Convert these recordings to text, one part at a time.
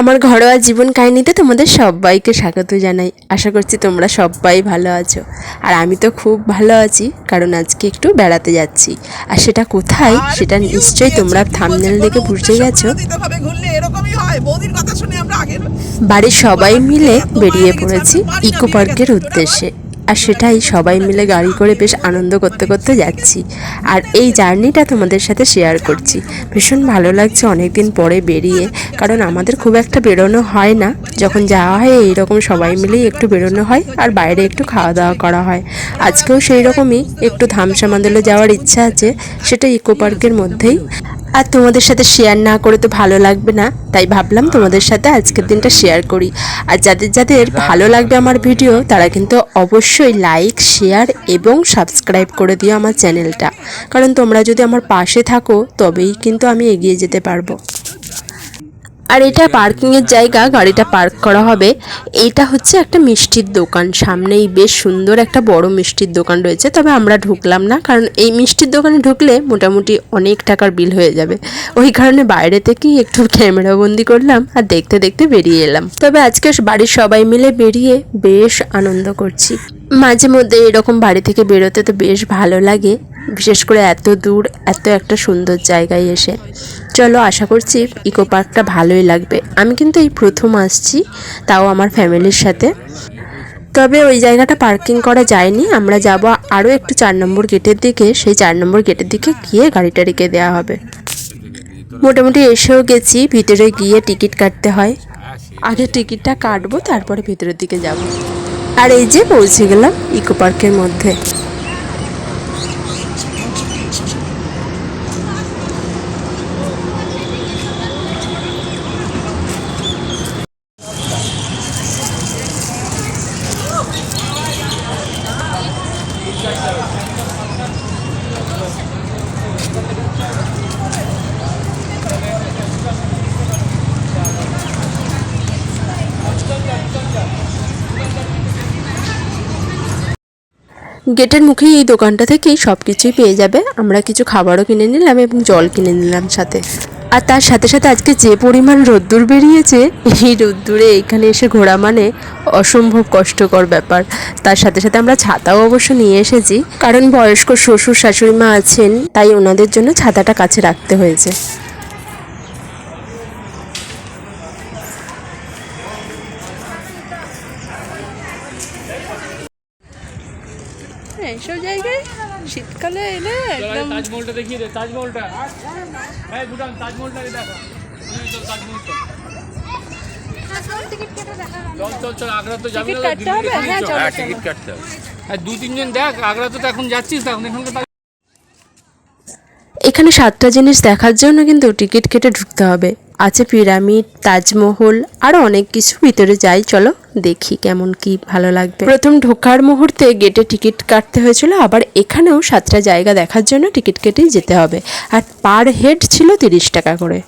আমার ঘরোয়া জীবন কাহিনীতে তোমাদের সবাইকে স্বাগত জানাই। আশা করছি তোমরা সবাই ভালো আছো। আর আমি তো খুব ভালো আছি কারণ আজকে একটু বেড়াতে যাচ্ছি। আর সেটা কোথায় সেটা নিশ্চয়ই তোমরা থামনেল দেখে বুঝে গেছো। বাড়ির সবাই মিলে বেরিয়ে পড়েছি ইকো পার্কের উদ্দেশ্যে। আর সেটাই সবাই মিলে গাড়ি করে বেশ আনন্দ করতে করতে যাচ্ছি। আর এই জার্নিটা তোমাদের সাথে শেয়ার করছি। ভীষণ ভালো লাগছে অনেক দিন পরে বেরিয়ে, কারণ আমাদের খুব একটা বেরোনো হয় না। যখন যাওয়া হয় এইরকম সবাই মিলেই একটু বেরোনো হয় আর বাইরে একটু খাওয়া দাওয়া করা হয়। আজকেও সেই রকমই, একটু ধামসা মান্দলে যাওয়ার ইচ্ছা আছে, সেটা ইকো পার্কের মধ্যেই। আর তোমাদের সাথে শেয়ার না করে তো ভালো লাগবে না। তাই ভাবলাম তোমাদের সাথে আজকের দিনটা শেয়ার করি। আর যাদের যাদের ভালো লাগবে আমার ভিডিও তারা কিন্তু অবশ্যই লাইক শেয়ার এবং সাবস্ক্রাইব করে দিও আমার চ্যানেলটা কারণ তোমরা যদি আমার পাশে থাকো, তবেই কিন্তু আমি এগিয়ে যেতে পারব। আর এটা পার্কিংয়ের জায়গা, গাড়িটা পার্ক করা হবে। এটা হচ্ছে একটা মিষ্টির দোকান। সামনেই বেশ সুন্দর একটা বড় মিষ্টির দোকান রয়েছে, তবে আমরা ঢুকলাম না, কারণ এই মিষ্টির দোকানে ঢুকলে মোটামুটি অনেক টাকার বিল হয়ে যাবে। ওই কারণে বাইরে থেকেই একটু ক্যামেরা বন্দি করলাম আর দেখতে দেখতে বেরিয়ে এলাম। তবে আজকে বাড়ির সবাই মিলে বেরিয়ে বেশ আনন্দ করছি। মাঝে মধ্যে এরকম বাড়ি থেকে বেরোতে তো বেশ ভালো লাগে। বিশেষ করে এত দূর, এত একটা সুন্দর জায়গায় এসে। চলো, আশা করছি ইকো পার্কটা ভালোই লাগবে। আমি কিন্তু এই প্রথম আসছি, তাও আমার ফ্যামিলির সাথে। তবে ওই জায়গাটা পার্কিং করা যায়নি। আমরা যাব আরও একটু চার নম্বর গেটের দিকে। সেই চার নম্বর গেটের দিকে গিয়ে গাড়িটা রেখে দেওয়া হবে। মোটামুটি এসেও গেছি, ভিতরে গিয়ে টিকিট কাটতে হয়। আগে টিকিটটা কাটবো, তারপরে ভিতরের দিকে যাব। আর এই যে পৌঁছে গেলাম ইকো পার্কের মধ্যে। গেটের মুখেই এই দোকানটা থেকেই সব কিছুই পেয়ে যাবে। আমরা কিছু খাবারও কিনে নিলাম এবং জল কিনে নিলাম সাথে। আর তার সাথে সাথে আজকে যে পরিমাণ রোদ্দুর বেরিয়েছে, এই রোদ্দুরে এখানে এসে ঘোরা মানে অসম্ভব কষ্টকর ব্যাপার। তার সাথে সাথে আমরা ছাতাও অবশ্য নিয়ে এসেছি, কারণ বয়স্ক শ্বশুর শাশুড়ি মা আছেন, তাই ওনাদের জন্য ছাতাটা কাছে রাখতে হয়েছে। এইসব জায়গায়। শীতকালে এলে একদম তাজমহলটা দেখিয়ে দে তাজমহলটা। হ্যাঁ ভুটান তাজমহলটা দেখা। তুমি চল তাজমহল চল চল চল চল আগ্রা তো যাবি টিকিট কাটতে হবে? হ্যাঁ চলো। হ্যাঁ হ্যাঁ দু তিনজন দেখ আগ্রা তো এখন যাচ্ছিস এখন এখানকার এখানে সাতটা জিনিস দেখার জন্য কিন্তু টিকিট কেটে ঢুকতে হবে। আছে পিরামিড, তাজমহল আরও অনেক কিছু ভিতরে যাই, চলো দেখি কেমন কি ভালো লাগবে। প্রথম ঢোকার মুহূর্তে গেটে টিকিট কাটতে হয়েছিল, আবার এখানেও সাতটা জায়গা দেখার জন্য টিকিট কেটেই যেতে হবে। আর পার হেড ছিল তিরিশ টাকা করে।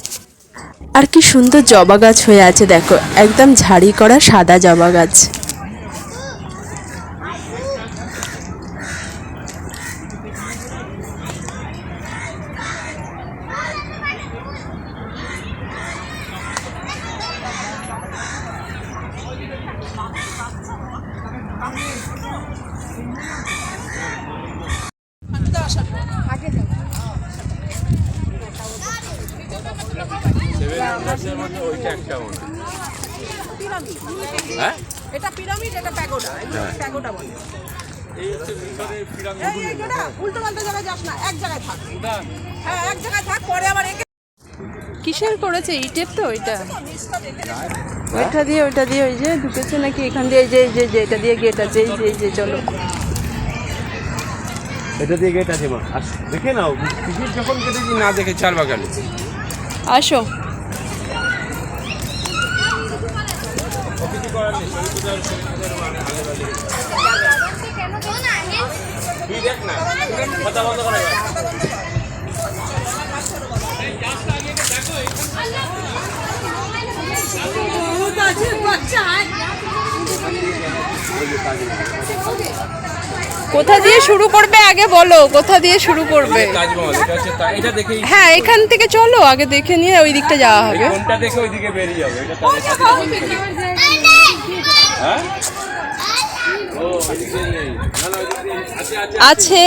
আর কি সুন্দর জবা গাছ হয়ে আছে, দেখো, একদম ঝাড়ি করা সাদা জবা গাছ। এটা পিরামিড এটা প্যাগোডা। প্যাগোডা বলে। এই হচ্ছে মিশরের পিরামিড। এই এই না উল্টো পাল্টা জায়গায় যাস না এক জায়গায় থাক। হ্যাঁ এক জায়গায় থাক পরে আবার একে কিসের করেছে? ইটের তো ওইটা। ওইটা দিয়ে ওইটা দিয়ে ওই যে ঢুকেছে নাকি? এখান দিয়ে এই যে এই যে যে এটা দিয়ে গেট আছে এই যে এই যে চলো। এটা দিয়ে গেট আছে মা। আস দেখে নাও টিকিট যখন কেটেছি না দেখে চার বাগানে। আসো। বাচ্চা। কোথা দিয়ে শুরু করবে আগে বলো কোথা দিয়ে শুরু করবে? তাজমহল এটা হচ্ছে তা- এটা দেখেই হ্যাঁ এখান থেকে চলো আগে দেখে নিয়ে ওই দিকটা যাওয়া হবে। কোনটা দেখে ওইদিকে বেরিয়ে যাবে এটা তাদের সাথে হ্যাঁ? ও ওইদিকে নেই না না ওইদিকে আছে আছে আছে।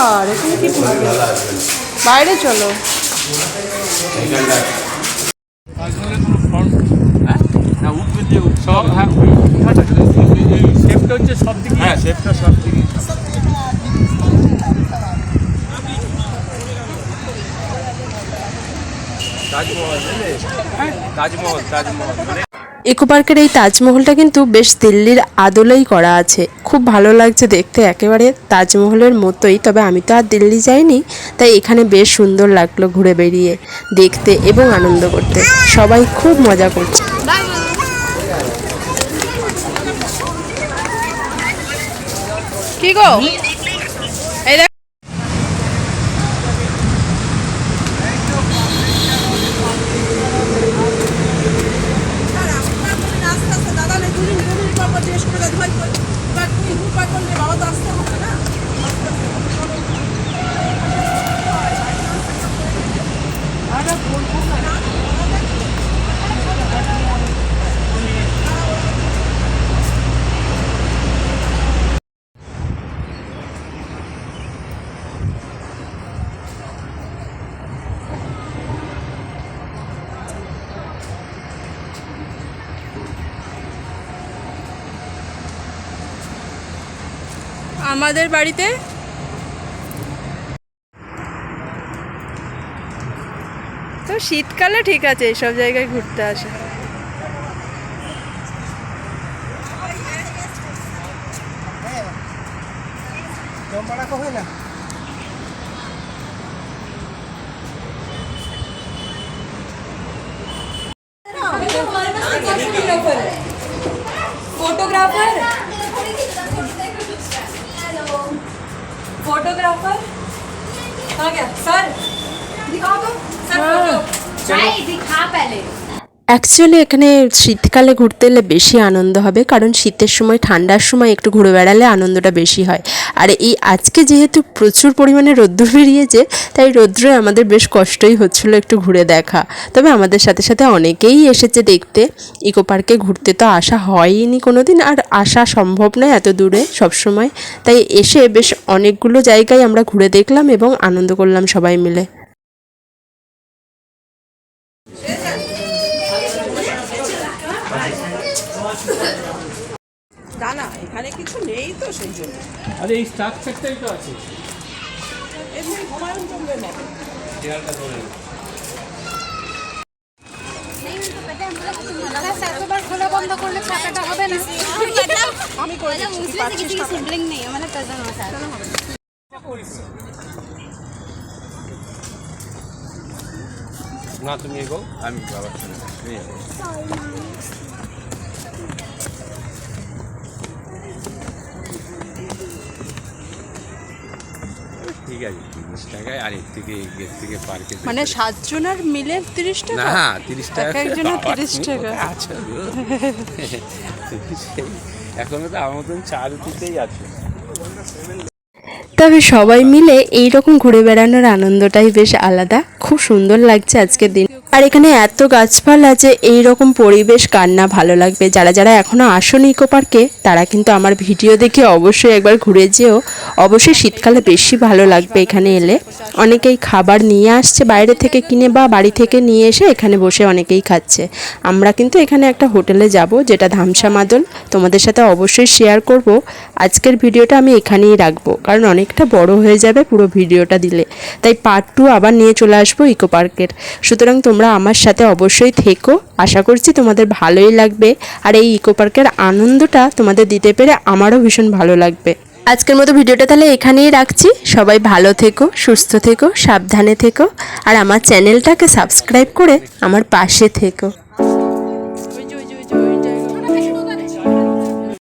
অন্ধকার এখানে কি বাইরে চলো। সব হ্যাঁ শেপটা হচ্ছে সব দিকে? হ্যাঁ শেপটা সব দিকে। তাজমহল তাজমহল তাজমহল। মানে ইকো পার্কের এই তাজমহলটা কিন্তু বেশ দিল্লির আদলেই করা আছে। খুব ভালো লাগছে দেখতে একেবারে তাজমহলের মতোই, তবে আমি তো আর দিল্লি যাইনি, তাই এখানে বেশ সুন্দর লাগল ঘুরে বেরিয়ে, দেখতে এবং আনন্দ করতে। সবাই খুব মজা করছে। কি গো? আমাদের বাড়িতে? তো শীতকালে ঠিক আছে এইসব জায়গায় ঘুরতে আসা। Photographer photographer? हाँ गया? सर? दिखाओ तो। Sir photo. भाई दिखा पहले। অ্যাকচুয়ালি এখানে শীতকালে ঘুরতে এলে বেশি আনন্দ হবে, কারণ শীতের সময়, ঠান্ডার সময় একটু ঘুরে বেড়ালে আনন্দটা বেশি হয়। আর এই আজকে যেহেতু প্রচুর পরিমাণে রোদ্দুর বেরিয়েছে, তাই রোদ্রে আমাদের বেশ কষ্টই হচ্ছিল একটু ঘুরে দেখা। তবে আমাদের সাথে সাথে অনেকেই এসেছে দেখতে। ইকো পার্কে ঘুরতে তো আসা হয়নি কোনো দিন আর আসা সম্ভব নয় এত দূরে সবসময়। তাই এসে বেশ অনেকগুলো জায়গায় আমরা ঘুরে দেখলাম এবং আনন্দ করলাম সবাই মিলে জানা এখানে কিছু নেই তো সেই জন্য। আরে এই স্ট্রাকচারটাই তো আছে। এমনি হুমায়ুন চলবে না চেয়ারটা ধরে না। তুমি এগো। আমি বাবার সঙ্গে ঠিক আছে তিরিশ টাকায় আর এর থেকে এর থেকে পার্কে মানে সাতজনের মিলে তিরিশ টাকা? না তিরিশ টাকা একজনের তিরিশ টাকা। সেই এখনও তো আমার মতন চার আছে। তবে সবাই মিলে এই রকম ঘুরে বেড়ানোর আনন্দটাই বেশ আলাদা। খুব সুন্দর লাগছে আজকের দিন। আর এখানে এত গাছপালা যে এই রকম পরিবেশ কার না ভালো লাগবে? যারা যারা এখনও আসেনি ইকো পার্কে, তারা কিন্তু আমার ভিডিও দেখে অবশ্যই একবার ঘুরে যেও। অবশ্যই শীতকালে বেশি ভালো লাগবে এখানে এলে। অনেকেই খাবার নিয়ে আসছে বাইরে থেকে কিনে বা বাড়ি থেকে নিয়ে এসে এখানে বসে অনেকেই খাচ্ছে। আমরা কিন্তু এখানে একটা হোটেলে যাব, যেটা ধামসা মাদল। তোমাদের সাথে অবশ্যই শেয়ার করব। আজকের ভিডিওটা আমি এখানেই রাখব, কারণ অনেকটা বড় হয়ে যাবে পুরো ভিডিওটা দিলে। তাই পার্ট টু আবার নিয়ে চলে আসব ইকো পার্কের সুতরাং তোমরা আমার সাথে অবশ্যই থেকো। আশা করছি তোমাদের ভালোই লাগবে। আর এই ইকো পার্কের আনন্দটা তোমাদের দিতে পেরে আমারও ভীষণ ভালো লাগবে। আজকের মতো ভিডিওটা তাহলে এখানেই রাখছি। সবাই ভালো থেকো, সুস্থ থেকো, সাবধানে থেকো। আর আমার চ্যানেলটাকে সাবস্ক্রাইব করে আমার পাশে থেকো।